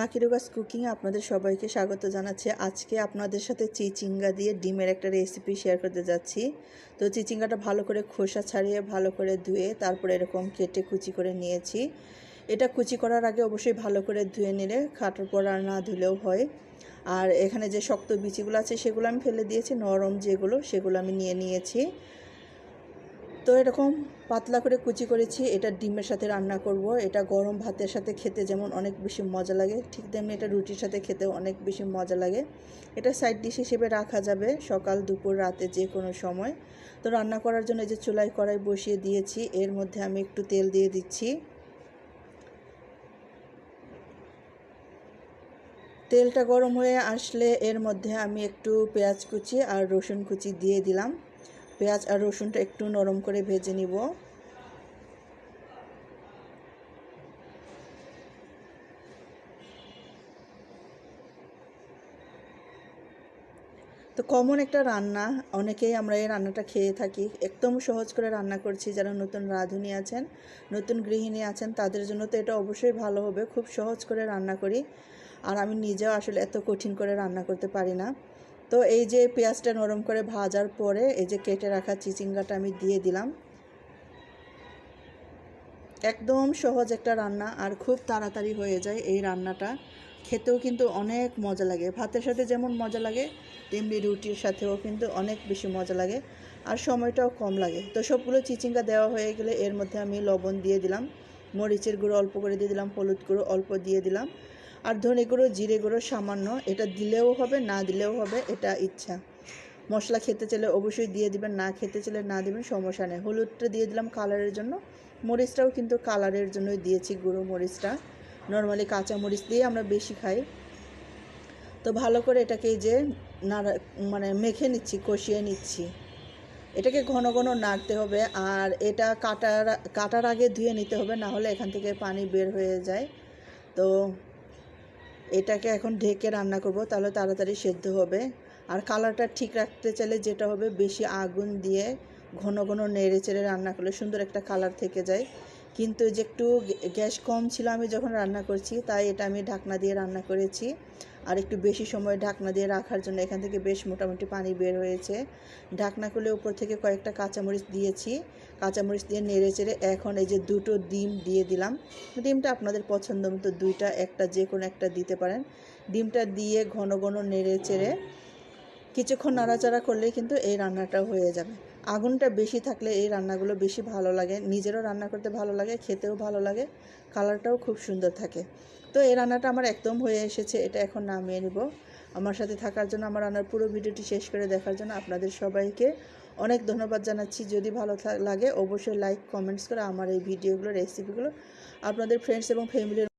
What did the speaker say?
Lucky রোগাস কুকিংয়ে আপনাদের সবাইকে স্বাগত জানাচ্ছি। আজকে আপনাদের সাথে চিচিঙ্গা দিয়ে ডিমের একটা রেসিপি শেয়ার করতে যাচ্ছি। তো চিচিঙ্গাটা ভালো করে খোসা ছাড়িয়ে, ভালো করে ধুয়ে, তারপরে এরকম কেটে কুচি করে নিয়েছি। এটা কুচি করার আগে অবশ্যই ভালো করে ধুয়ে নিলে খাটার পর আর না ধুলেও হয়। আর এখানে যে শক্ত বিচিগুলো আছে, সেগুলো আমি ফেলে দিয়েছি। নরম যেগুলো, সেগুলো আমি নিয়ে নিয়েছি। তো এরকম পাতলা করে কুচি করেছি, এটা ডিমের সাথে রান্না করব। এটা গরম ভাতের সাথে খেতে যেমন অনেক বেশি মজা লাগে, ঠিক তেমনি এটা রুটির সাথে খেতেও অনেক বেশি মজা লাগে। এটা সাইড ডিশ হিসেবে রাখা যাবে সকাল, দুপুর, রাতে যে কোনো সময়। তো রান্না করার জন্য যে চুলাই কড়াই বসিয়ে দিয়েছি, এর মধ্যে আমি একটু তেল দিয়ে দিচ্ছি। তেলটা গরম হয়ে আসলে এর মধ্যে আমি একটু পেঁয়াজ কুচি আর রসুন কুচি দিয়ে দিলাম। পেঁয়াজ আর রসুনটা একটু নরম করে ভেজে নিব। তো কমন একটা রান্না, অনেকেই আমরা এই রান্নাটা খেয়ে থাকি। একদম সহজ করে রান্না করছি যারা নতুন রাঁধুনি আছেন, নতুন গৃহিণী আছেন, তাদের জন্য তো এটা অবশ্যই ভালো হবে। খুব সহজ করে রান্না করি। আর আমি নিজেও আসলে এত কঠিন করে রান্না করতে পারি না। তো এই যে পেঁয়াজটা নরম করে ভাজার পরে এই যে কেটে রাখা চিচিঙ্গাটা আমি দিয়ে দিলাম। একদম সহজ একটা রান্না আর খুব তাড়াতাড়ি হয়ে যায় এই রান্নাটা। খেতেও কিন্তু অনেক মজা লাগে। ভাতের সাথে যেমন মজা লাগে, তেমনি রুটির সাথেও কিন্তু অনেক বেশি মজা লাগে আর সময়টাও কম লাগে। তো সবগুলো চিচিঙ্গা দেওয়া হয়ে গেলে এর মধ্যে আমি লবণ দিয়ে দিলাম। মরিচের গুঁড়ো অল্প করে দিয়ে দিলাম, হলুদ গুঁড়ো অল্প দিয়ে দিলাম। আর ধনে গুঁড়ো, জিরে গুঁড়ো সামান্য, এটা দিলেও হবে, না দিলেও হবে, এটা ইচ্ছা। মশলা খেতে চাইলে অবশ্যই দিয়ে দিবেন, না খেতে চাইলে না দিবেন, সমস্যা নেই। হলুদটা দিয়ে দিলাম কালারের জন্য। মরিচটাও কিন্তু কালারের জন্যই দিয়েছি, গুঁড়ো মরিচটা। নর্মালি কাঁচা মরিচ দিয়ে আমরা বেশি খাই। তো ভালো করে এটাকে যে নাড়া মানে মেখে নিচ্ছি, কষিয়ে নিচ্ছি। এটাকে ঘন ঘন নাড়তে হবে আর এটা কাটার কাটার আগে ধুয়ে নিতে হবে, না হলে এখান থেকে পানি বের হয়ে যায়। তো এটাকে এখন ঢেকে রান্না করব, তাহলে তাড়াতাড়ি সেদ্ধ হবে। আর কালারটা ঠিক রাখতে চাইলে যেটা হবে, বেশি আগুন দিয়ে ঘন ঘন নেড়ে চেড়ে রান্না করলে সুন্দর একটা কালার থেকে যায়। কিন্তু যে একটু গ্যাস কম ছিল, আমি যখন রান্না করছি, তাই এটা আমি ঢাকনা দিয়ে রান্না করেছি। আর একটু বেশি সময় ঢাকনা দিয়ে রাখার জন্য এখান থেকে বেশ মোটামুটি পানি বের হয়েছে। ঢাকনা খুলে উপর থেকে কয়েকটা কাঁচামরিচ দিয়েছি। কাঁচামরিচ দিয়ে নেড়ে চেড়ে এখন এই যে দুটো ডিম দিয়ে দিলাম। ডিমটা আপনাদের পছন্দ মতো দুইটা, একটা যে কোনো একটা দিতে পারেন। ডিমটা দিয়ে ঘন ঘন নেড়ে চেড়ে কিছুক্ষণ নাড়াচাড়া করলেই কিন্তু এই রান্নাটা হয়ে যাবে। আগুনটা বেশি থাকলে এই রান্নাগুলো বেশি ভালো লাগে। নিজেরও রান্না করতে ভালো লাগে, খেতেও ভালো লাগে, কালারটাও খুব সুন্দর থাকে। তো এই রান্নাটা আমার একদম হয়ে এসেছে, এটা এখন নামিয়ে নিব। আমার সাথে থাকার জন্য, আমার রান্নার পুরো ভিডিওটি শেষ করে দেখার জন্য আপনাদের সবাইকে অনেক ধন্যবাদ জানাচ্ছি। যদি ভালো লাগে, অবশ্যই লাইক কমেন্টস করে আমার এই ভিডিওগুলো রেসিপিগুলো আপনাদের ফ্রেন্ডস এবং ফ্যামিলির